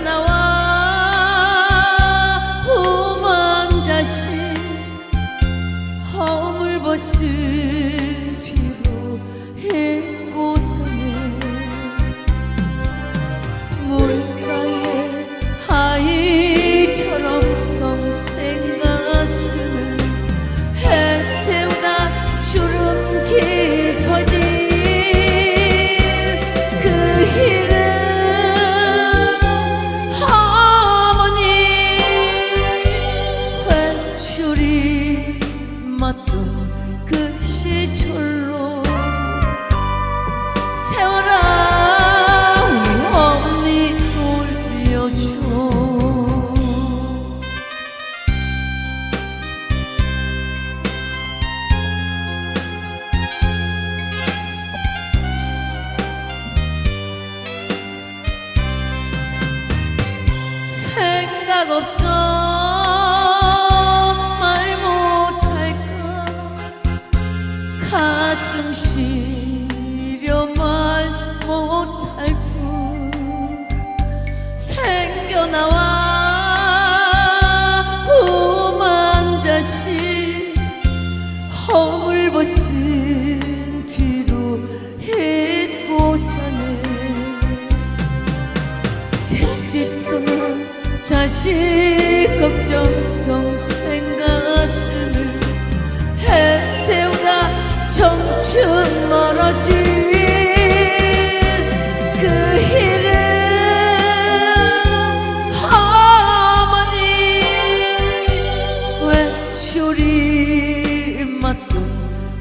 나와 호망 자신 허물벗은 뒤로 해고서는 몰카에 하이처럼 검생가슴을 해태우다 주름길 맞던 그 시절로 세월아 어머니 돌려줘. 생각 없어 가슴 시려 말 못할 뿐. 생겨나와 오만 자식 허물 벗은 뒤로 잊고 사네 일찍도는 자식 걱정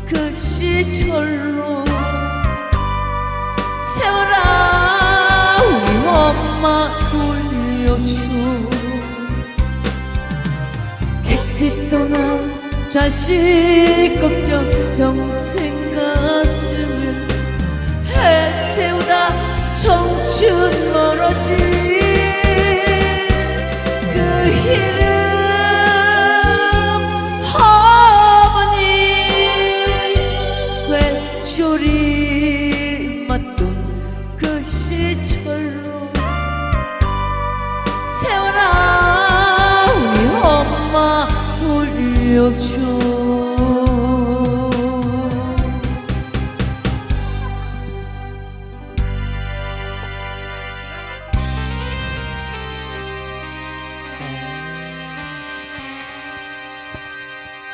그그 시절로 세월아 우리 엄마 돌려줘 객지 떠난 자식 걱정 평생 will choose.